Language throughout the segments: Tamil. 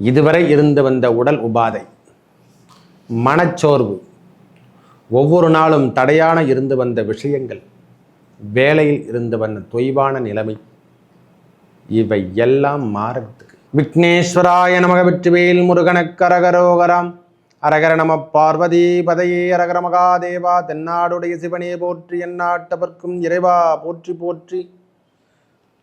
இதுவரை இருந்து வந்த உடல் உபாதை மனச்சோர்வு ஒவ்வொரு நாளும் தடையான இருந்து வந்த விஷயங்கள் வேலையில் இருந்து வந்த தொய்வான நிலைமை இவை எல்லாம் மாறத்துக்கு விக்னேஸ்வராய நமக வெற்றிவேல் முருகனக்கரகரோகராம் அரகர நம பார்வதி பதையே அரகர மகாதேவா தென்னாடுடைய சிவனே போற்றி எந்நாட்டவர்க்கும் இறைவா போற்றி போற்றி.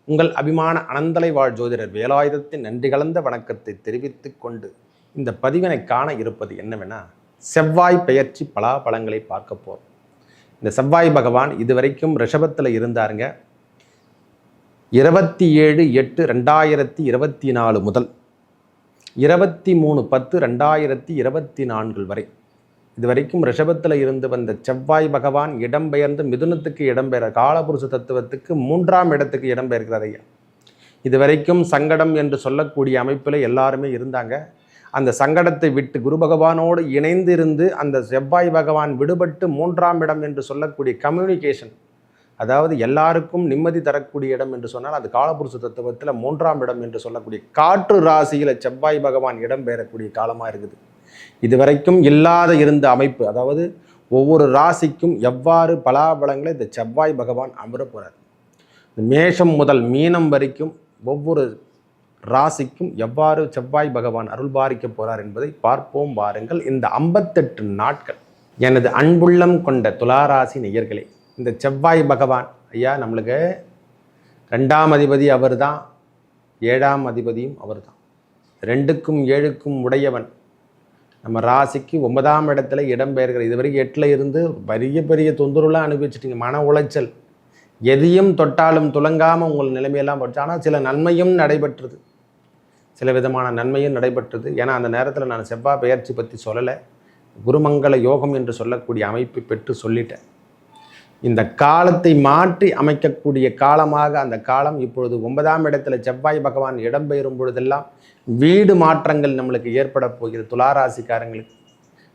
உங்கள் அபிமான அனந்தலை வாழ் ஜோதிடர் வேலாயுதத்தின் நன்றி கலந்த வணக்கத்தை தெரிவித்து கொண்டு இந்த பதிவினை காண இருப்பது என்னவென்னா செவ்வாய் பெயர்ச்சி பலாபலங்களை பார்க்க போகிறோம் இந்த செவ்வாய் பகவான் இதுவரைக்கும் ரிஷபத்தில் இருந்தாருங்க. இருபத்தி ஏழு எட்டு ரெண்டாயிரத்தி இருபத்தி நாலு முதல் இருபத்தி மூணு பத்து ரெண்டாயிரத்தி இருபத்தி நான்கு வரை இதுவரைக்கும் ரிஷபத்தில் இருந்து வந்த செவ்வாய் பகவான் இடம்பெயர்ந்து மிதுனத்துக்கு இடம்பெயர காலபுருஷ தத்துவத்துக்கு மூன்றாம் இடத்துக்கு இடம்பெயர்கிறார் ஐயா. இதுவரைக்கும் சங்கடம் என்று சொல்லக்கூடிய அமைப்பில் எல்லாருமே இருந்தாங்க. அந்த சங்கடத்தை விட்டு குரு பகவானோடு இணைந்து இருந்து அந்த செவ்வாய் பகவான் விடுபட்டு மூன்றாம் இடம் என்று சொல்லக்கூடிய கம்யூனிகேஷன் அதாவது எல்லாருக்கும் நிம்மதி தரக்கூடிய இடம் என்று சொன்னால் அது காலபுருஷ தத்துவத்தில் மூன்றாம் இடம் என்று சொல்லக்கூடிய காற்று ராசியில் செவ்வாய் பகவான் இடம்பெயரக்கூடிய காலமாக இருக்குது. இதுவரைக்கும் இல்லாத இருந்த அமைப்பு அதாவது ஒவ்வொரு ராசிக்கும் எவ்வாறு பலாபலங்களை இந்த செவ்வாய் பகவான் அமர போகிறார் இந்த மேஷம் முதல் மீனம் வரைக்கும் ஒவ்வொரு ராசிக்கும் எவ்வாறு செவ்வாய் பகவான் அருள் பாரிக்க போகிறார் என்பதை பார்ப்போம் வாருங்கள். இந்த ஐம்பத்தெட்டு நாட்கள் எனது அன்புள்ளம் கொண்ட துளாராசி நேயர்களே இந்த செவ்வாய் பகவான் ஐயா நம்மளுக்கு ரெண்டாம் அதிபதி அவர் தான் ஏழாம் அதிபதியும் அவர் தான் ரெண்டுக்கும் ஏழுக்கும் உடையவன் நம்ம ராசிக்கு ஒன்பதாம் இடத்துல இடம்பெயர்கிற இது வரைக்கும் எட்டில் இருந்து பெரிய பெரிய தொந்தரவுலாம் அனுபவிச்சிட்டிங்க. மன உளைச்சல். எதையும் தொட்டாலும் துலங்காமல் உங்கள் நிலைமையெல்லாம் போச்சு. ஆனால் சில நன்மையும் நடைபெற்றது. சில விதமான நன்மையும் நடைபெற்றது. ஏன்னா அந்த நேரத்தில் நான் செவ்வாய் பெயர்ச்சி பற்றி சொல்லலை. குருமங்கள யோகம் என்று சொல்லக்கூடிய அமைப்பை பெற்று சொல்லிட்டேன். இந்த காலத்தை மாற்றி அமைக்கக்கூடிய காலமாக அந்த காலம் இப்பொழுது ஒன்பதாம் இடத்துல செவ்வாய் பகவான் இடம்பெயரும் பொழுதெல்லாம் வீடு மாற்றங்கள் நம்மளுக்கு ஏற்பட போகிறது துளாராசிக்காரங்களுக்கு.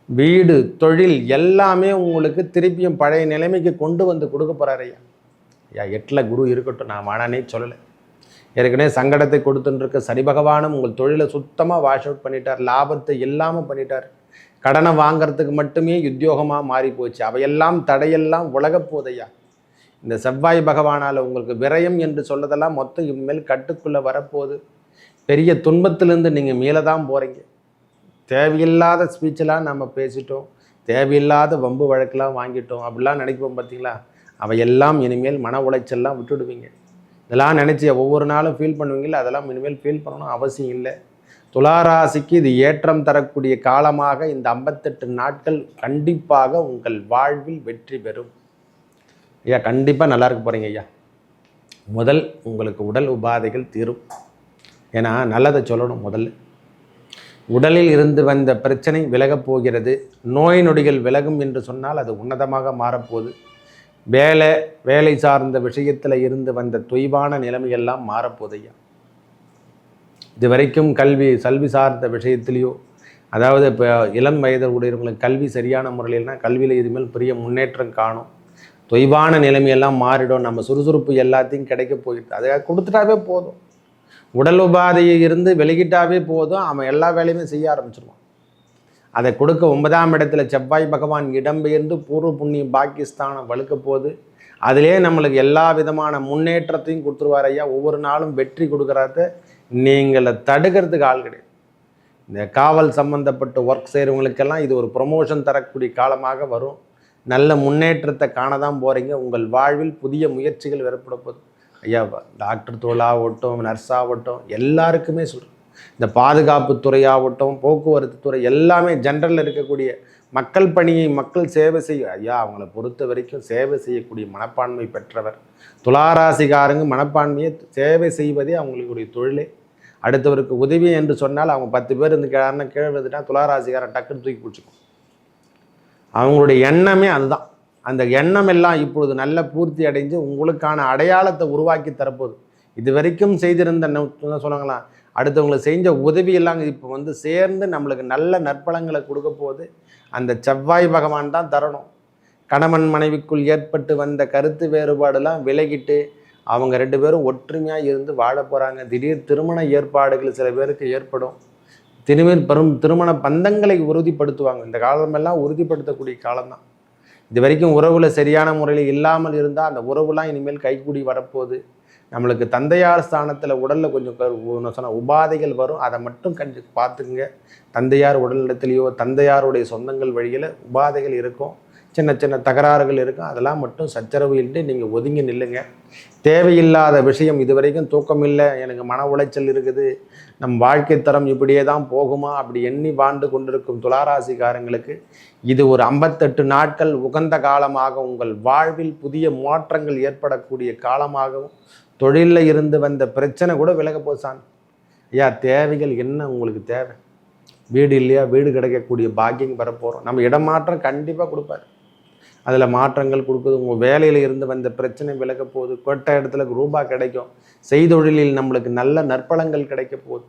வீடு தொழில் எல்லாமே உங்களுக்கு திருப்பியும் பழைய நிலைமைக்கு கொண்டு வந்து கொடுக்க போகிறார் ஐயா. ஐயா எட்டில் குரு இருக்கட்டும் நான் வேணானே சொல்லலை. ஏற்கனவே சங்கடத்தை கொடுத்துட்டுருக்க சனி பகவானும் உங்கள் தொழிலை சுத்தமாக வாஷ் அவுட் பண்ணிட்டார் லாபத்தை இல்லாமல் பண்ணிட்டார். கடனை வாங்கிறதுக்கு மட்டுமே உத்தியோகமாக மாறி போச்சு. அவையெல்லாம் தடையெல்லாம் உலகப் போதையா? இந்த செவ்வாய் பகவானால் உங்களுக்கு விரயம் என்று சொல்லதெல்லாம் மொத்தம் இனிமேல் கட்டுக்குள்ளே வரப்போகுது. பெரிய துன்பத்திலேருந்து நீங்கள் மேலே தான் போகிறீங்க தேவையில்லாத ஸ்பீச்செல்லாம் நம்ம பேசிட்டோம். தேவையில்லாத வம்பு வழக்கெல்லாம் வாங்கிட்டோம். அப்படிலாம் நினைப்போம் பார்த்தீங்களா? அவையெல்லாம் இனிமேல் மன உளைச்சல்லாம் விட்டுடுவீங்க. இதெல்லாம் நினச்சி ஒவ்வொரு நாளும் ஃபீல் பண்ணுவீங்களா அதெல்லாம் இனிமேல் ஃபீல் பண்ணணும் அவசியம் இல்லை. துளாராசிக்கு இது ஏற்றம் தரக்கூடிய காலமாக இந்த ஐம்பத்தெட்டு நாட்கள் கண்டிப்பாக உங்கள் வாழ்வில் வெற்றி பெறும். ஐயா கண்டிப்பாக நல்லா இருக்க போகிறீங்க ஐயா. முதல் உங்களுக்கு உடல் உபாதைகள் தீரும். ஏன்னா நல்லதை சொல்லணும் முதல்ல. உடலில் இருந்து வந்த பிரச்சனை விலகப் போகிறது. நோய் நொடிகள் விலகும் என்று சொன்னால் அது உன்னதமாக மாறப்போகுது. வேலை வேலை சார்ந்த விஷயத்தில் இருந்து வந்த தொய்வான நிலைமையெல்லாம் மாறப்போதையா இது வரைக்கும் கல்வி கல்வி சார்ந்த விஷயத்திலையோ அதாவது இப்போ இளம் வயது உடையவங்களுக்கு கல்வி சரியான முறையில்னா கல்வியில் இதுமேல் பெரிய முன்னேற்றம் காணும். தொய்வான நிலைமையெல்லாம் மாறிடும். நம்ம சுறுசுறுப்பு எல்லாத்தையும் கிடைக்க போயிடுது. அதை கொடுத்துட்டாவே போதும். உடல் உபாதையை இருந்து வெளியிட்டாவே போதும். அவன் எல்லா வேலையுமே செய்ய ஆரம்பிச்சிருவான். அதை கொடுக்க ஒன்பதாம் இடத்துல செவ்வாய் பகவான் இடம்பெயர்ந்து பூர்வ புண்ணியம் பாகிஸ்தானம் வலுக்க போது அதிலே நம்மளுக்கு எல்லா விதமான முன்னேற்றத்தையும் கொடுத்துருவார் ஐயா. ஒவ்வொரு நாளும் வெற்றி கொடுக்குறாத நீங்களை தடுக்கிறதுக்கு ஆள் கிடையாது. இந்த காவல் சம்மந்தப்பட்ட ஒர்க் செய்கிறவங்களுக்கெல்லாம் இது ஒரு ப்ரொமோஷன் தரக்கூடிய காலமாக வரும். நல்ல முன்னேற்றத்தை காண தான் போகிறீங்க உங்கள் வாழ்வில் புதிய முயற்சிகள் ஏற்பட போகுது. ஐயா டாக்டர் தோலாகட்டும் நர்ஸாகட்டும் எல்லாருக்குமே சொல்கிறேன் இந்த பாதுகாப்பு துறையாகட்டும் போக்குவரத்து துறை எல்லாமே ஜென்ரலில் இருக்கக்கூடிய மக்கள் பணியை மக்கள் சேவை செய்ய ஐயா அவங்கள பொறுத்த வரைக்கும் சேவை செய்யக்கூடிய மனப்பான்மை பெற்றவர். துளாராசிகாரங்க மனப்பான்மையை சேவை செய்வதே அவங்களுடைய தொழிலே. அடுத்தவருக்கு உதவி என்று சொன்னால் அவங்க பத்து பேர் இருந்து கிழாருன்னா கீழே வந்துட்டா துளாராசிகாரன் டக்குன்னு தூக்கி பிடிச்சிக்கும். அவங்களுடைய எண்ணமே அதுதான். அந்த எண்ணம் எல்லாம் இப்பொழுது நல்ல பூர்த்தி அடைஞ்சு உங்களுக்கான அடையாளத்தை உருவாக்கி தரப்போகுது. இது வரைக்கும் செய்திருந்த சொல்லுங்களா அடுத்தவங்களுக்கு செஞ்ச உதவியெல்லாம் இப்போ வந்து சேர்ந்து நம்மளுக்கு நல்ல நற்பலங்களை கொடுக்க போது அந்த செவ்வாய் பகவான் தான் தரணும். கணவன் மனைவிக்குள் ஏற்பட்டு வந்த கருத்து வேறுபாடெல்லாம் விலகிட்டு அவங்க ரெண்டு பேரும் ஒற்றுமையாக இருந்து வாழ போகிறாங்க திடீர் திருமண ஏற்பாடுகள் சில பேருக்கு ஏற்படும். திருமண பெரும் திருமண பந்தங்களை உறுதிப்படுத்துவாங்க. இந்த காலமெல்லாம் உறுதிப்படுத்தக்கூடிய காலம்தான். இது வரைக்கும் உறவுல சரியான முறையில் இல்லாமல் இருந்தால் அந்த உறவுலாம் இனிமேல் கைக்கூடி வரப்போகுது. நம்மளுக்கு தந்தையார் ஸ்தானத்தில் உடலில் கொஞ்சம் சொன்ன உபாதைகள் வரும். அதை மட்டும் கண்டு பார்த்துக்குங்க. தந்தையார் உடல் இடத்துலையோ தந்தையாருடைய சொந்தங்கள் வழியில் உபாதைகள் இருக்கும். சின்ன சின்ன தகராறுகள் இருக்கும். அதெல்லாம் மட்டும் சச்சரவு இன்றி நீங்கள் ஒதுங்கி நில்லுங்க. தேவையில்லாத விஷயம் இதுவரைக்கும் தூக்கம் இல்லை. எனக்கு மன உளைச்சல் இருக்குது. நம் வாழ்க்கை தரம் இப்படியே தான் போகுமா? அப்படி எண்ணி வாழ்ந்து கொண்டிருக்கும் துளாராசிக்காரங்களுக்கு இது ஒரு ஐம்பத்தெட்டு நாட்கள் உகந்த காலமாக உங்கள் வாழ்வில் புதிய மாற்றங்கள் ஏற்படக்கூடிய காலமாகவும் தொழிலில் இருந்து வந்த பிரச்சனை கூட விலக போசான் ஐயா தேவைகள் என்ன உங்களுக்கு தேவை? வீடு இல்லையா? வீடு கிடைக்கக்கூடிய பாக்கியம் வரப்போகிறோம் நம்ம இடமாற்றம் கண்டிப்பாக கொடுப்பாரு. அதில் மாற்றங்கள் கொடுக்குது. உங்கள் வேலையில் இருந்து வந்த பிரச்சனை விலக போகுது. கொட்ட இடத்துல ரூபா கிடைக்கும். செய்தொழிலில் நம்மளுக்கு நல்ல நற்பலங்கள் கிடைக்க போகுது.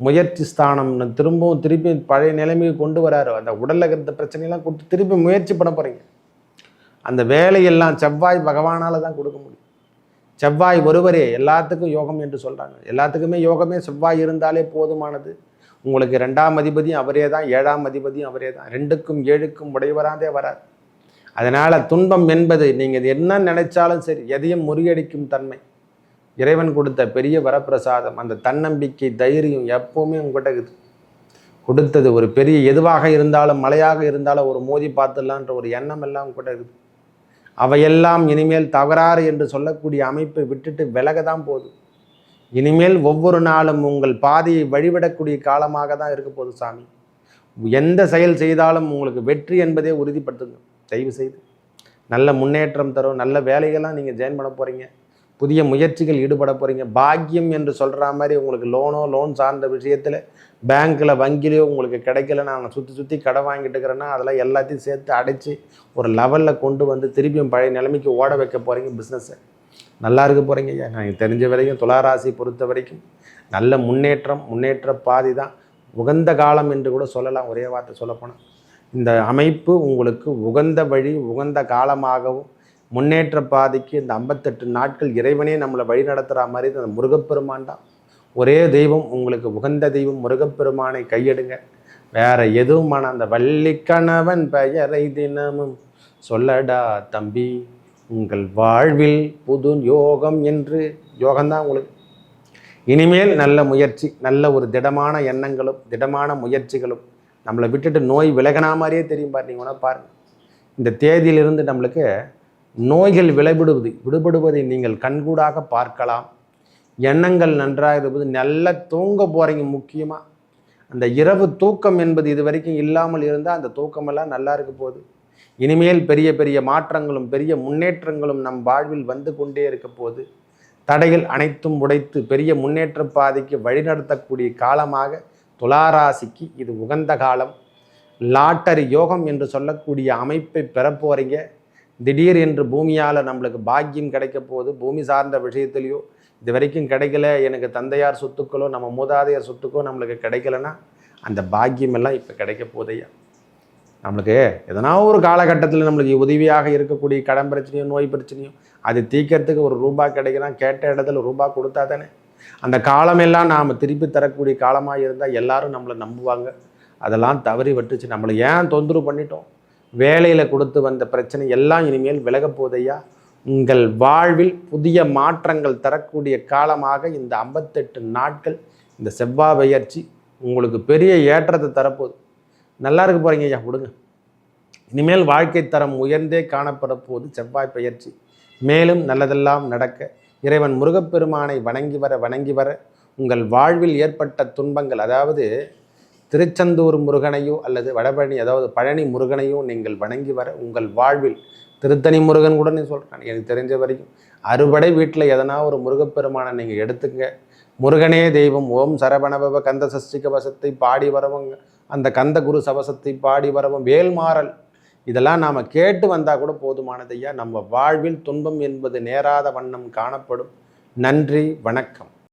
முயற்சி ஸ்தானம் திரும்பவும் திருப்பி பழைய நிலைமைக்கு கொண்டு வராரு. அந்த உடலில் இருந்த பிரச்சனையெல்லாம் கொடுத்து திருப்பி முயற்சி பண்ண போகிறீங்க அந்த வேலையெல்லாம் செவ்வாய் பகவானால் தான் கொடுக்க முடியும். செவ்வாய் ஒருவரே எல்லாத்துக்கும் யோகம் என்று சொல்கிறாங்க எல்லாத்துக்குமே யோகமே செவ்வாய் இருந்தாலே போதுமானது. உங்களுக்கு ரெண்டாம் அதிபதியும் அவரே தான் ஏழாம் அதிபதியும் அவரே தான். ரெண்டுக்கும் ஏழுக்கும் உடையவராதே வராது அதனால் துன்பம் என்பது நீங்கள் என்ன நினைச்சாலும் சரி எதையும் முறியடிக்கும் தன்மை. இறைவன் கொடுத்த பெரிய வரப்பிரசாதம் அந்த தன்னம்பிக்கை தைரியம் எப்போவுமே உங்கள்கிட்ட இருக்குது கொடுத்தது ஒரு பெரிய எதுவாக இருந்தாலும் மழையாக இருந்தாலும் ஒரு மோதி பார்த்துடலான்ற ஒரு எண்ணம் எல்லாம் உங்கள்கிட்ட இருக்குது அவையெல்லாம் இனிமேல் தவறாறு என்று சொல்லக்கூடிய அமைப்பை விட்டுட்டு விலக தான் போகுது. இனிமேல் ஒவ்வொரு நாளும் உங்கள் பாதையை வழிவிடக்கூடிய காலமாக தான் இருக்க போகுது சாமி. எந்த செயல் செய்தாலும் உங்களுக்கு வெற்றி என்பதே உறுதிப்படுத்துங்க. தயவு செய்து. நல்ல முன்னேற்றம் தரும். நல்ல வேலைகள்லாம் நீங்கள் ஜாயின் பண்ண போகிறீங்க புதிய முயற்சிகள் ஈடுபட போகிறீங்க பாக்கியம் என்று சொல்கிற மாதிரி உங்களுக்கு லோனோ லோன் சார்ந்த விஷயத்தில் பேங்க்கில் வங்கிலையோ உங்களுக்கு கிடைக்கல நான் சுற்றி சுற்றி கடை வாங்கிட்டு இருக்கிறேன்னா அதெல்லாம் எல்லாத்தையும் சேர்த்து அடைச்சி ஒரு லெவலில் கொண்டு வந்து திருப்பியும் பழைய நிலைமைக்கு ஓட வைக்க போகிறீங்க பிஸ்னஸை நல்லா இருக்க போகிறீங்க ஐயா. நான் தெரிஞ்ச வரைக்கும் துளாராசி பொறுத்த வரைக்கும் நல்ல முன்னேற்றம் முன்னேற்ற பாதி தான். உகந்த காலம் என்று கூட சொல்லலாம். ஒரே வார்த்தை சொல்லப்போனால் இந்த அமைப்பு உங்களுக்கு உகந்த வழி உகந்த காலமாகவும் முன்னேற்ற பாதைக்கு இந்த ஐம்பத்தெட்டு நாட்கள் இறைவனே நம்மளை வழி நடத்துகிற மாதிரி அந்த முருகப்பெருமான் தான். ஒரே தெய்வம் உங்களுக்கு உகந்த தெய்வம் முருகப்பெருமானை கையெடுங்க. வேற எதுவுமான அந்த வள்ளிக்கணவன் பெயரை தினமும் சொல்லடா தம்பி உங்கள் வாழ்வில் புது யோகம் என்று. யோகம்தான் உங்களுக்கு. இனிமேல் நல்ல முயற்சி நல்ல ஒரு திடமான எண்ணங்களும் திடமான முயற்சிகளும் நம்மளை விட்டுட்டு நோய் விலகினா மாதிரியே தெரியும் பாரு நீங்கள் வேணால் பாருங்கள் இந்த தேதியிலிருந்து நம்மளுக்கு நோய்கள் விளைவிடுவது விடுபடுவதை நீங்கள் கண்கூடாக பார்க்கலாம். எண்ணங்கள் நன்றாக இருப்பது நல்லா தூங்க போகிறீங்க முக்கியமாக அந்த இரவு தூக்கம் என்பது இது வரைக்கும் இல்லாமல் இருந்தால் அந்த தூக்கமெல்லாம் நல்லா இருக்க போகுது. இனிமேல் பெரிய பெரிய மாற்றங்களும் பெரிய முன்னேற்றங்களும் நம் வாழ்வில் வந்து கொண்டே இருக்க போகுது. தடைகள் அனைத்தும் உடைத்து பெரிய முன்னேற்ற பாதைக்கு வழிநடத்தக்கூடிய காலமாக துளாராசிக்கு இது உகந்த காலம். லாட்டரி யோகம் என்று சொல்லக்கூடிய அமைப்பை பெறப்போறீங்க. திடீர் என்று பூமியால் நம்மளுக்கு பாக்கியம் கிடைக்க போகுது. பூமி சார்ந்த விஷயத்துலையோ இது வரைக்கும் கிடைக்கல. எனக்கு தந்தையார் சொத்துக்களோ நம்ம மூதாதையார் சொத்துக்கோ நம்மளுக்கு கிடைக்கலன்னா அந்த பாக்கியம் எல்லாம் இப்போ கிடைக்க போதையா நம்மளுக்கு எதனா ஒரு காலகட்டத்தில் நம்மளுக்கு உதவியாக இருக்கக்கூடிய கடன் பிரச்சனையோ நோய் பிரச்சனையோ அது தீர்க்கறதுக்கு ஒரு ரூபாய் கிடைக்கலாம் கேட்ட இடத்துல ரூபா கொடுத்தா தானே அந்த காலமெல்லாம் நாம் திருப்பி தரக்கூடிய காலமாக இருந்தால் எல்லாரும் நம்மளை நம்புவாங்க. அதெல்லாம் தவறி விட்டுச்சு. நம்மளை ஏன் தொந்தரவு பண்ணிட்டோம்? வேலையில் கொடுத்து வந்த பிரச்சனை எல்லாம் இனிமேல் விலகப் போதையா உங்கள் வாழ்வில் புதிய மாற்றங்கள் தரக்கூடிய காலமாக இந்த ஐம்பத்தெட்டு நாட்கள் இந்த செவ்வாய் பெயர்ச்சி உங்களுக்கு பெரிய ஏற்றத்தை தரப்போகுது. நல்லா இருக்க போகிறீங்க ஐயா விடுங்க. இனிமேல் வாழ்க்கை தரம் உயர்ந்தே காணப்படப்போகுது செவ்வாய் பெயர்ச்சி. மேலும் நல்லதெல்லாம் நடக்க இறைவன் முருகப்பெருமானை வணங்கி வர வணங்கி வர உங்கள் வாழ்வில் ஏற்பட்ட துன்பங்கள் அதாவது திருச்செந்தூர் முருகனையோ அல்லது வடபழனி அதாவது பழனி முருகனையோ நீங்கள் வணங்கி வர உங்கள் வாழ்வில் திருத்தணி முருகன் கூட நீ சொல்கிறேன் எனக்கு தெரிஞ்ச வரைக்கும் அறுபடை வீட்டில் எதனா ஒரு முருகப்பெருமானை நீங்கள் எடுத்துங்க. முருகனே தெய்வம் ஓம் சரவணபவ கந்த சஷ்டி கவசத்தை பாடி வரவங்க அந்த கந்த குரு சவசத்தை பாடி வரவும் வேல்மாறல் இதெல்லாம் நாம் கேட்டு வந்தால் கூட போதுமானதையா நம்ம வாழ்வில் துன்பம் என்பது நேராத வண்ணம் காணப்படும். நன்றி வணக்கம்.